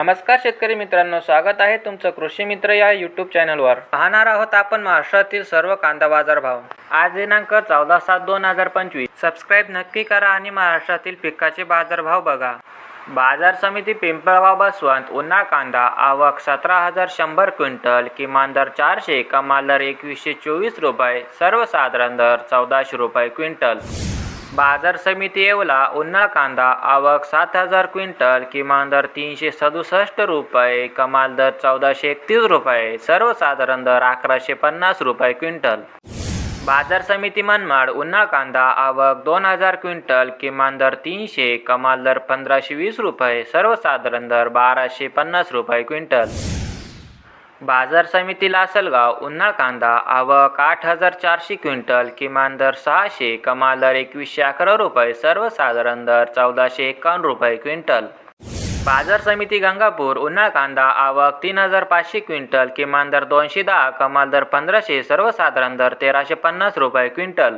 नमस्कार शेतकरी मित्रांनो स्वागत आहे तुमचं कृषी मित्र या यूट्यूब चॅनलवर पाहणार आहोत आपण महाराष्ट्रातील सर्व कांदा बाजार भाव. आज दिनांक चौदा सात दोन हजार पंचवीस. सबस्क्राईब नक्की करा आणि महाराष्ट्रातील पिकाचे बाजारभाव बघा. बाजार समिती पिंपळगाव बसवंत उन्हाळ कांदा आवक सतरा हजार शंभर क्विंटल किमान दर चारशे कमाल दर एकवीसशे चोवीस रुपये सर्वसाधारण दर चौदाशे रुपये क्विंटल. बाजार समिती येवला उन्हाळ कांदा आवक सात हजार क्विंटल किमान दर तीनशे सदुसष्ट रुपये कमाल दर चौदाशे एकतीस रुपये सर्वसाधारण दर अकराशे पन्नास रुपये क्विंटल. बाजार समिती मनमाड उन्हाळ कांदा आवक दोन हजार क्विंटल किमान दर तीनशे कमाल दर पंधराशे वीस रुपये सर्वसाधारण दर बाराशे पन्नास रुपये क्विंटल. बाजार समिती लासलगाव उन्हाळ कांदा आवक आठ हजार चारशे क्विंटल किमान दर सहाशे कमाल दर एकवीसशे अकरा रुपये सर्वसाधारण दर चौदाशे एकावन्न रुपये क्विंटल. बाजार समिती गंगापूर उन्हाळ कांदा आवक तीन हजार पाचशे क्विंटल किमान दर दोनशे दहा कमाल दर पंधराशे सर्वसाधारण दर तेराशे पन्नास रुपये क्विंटल.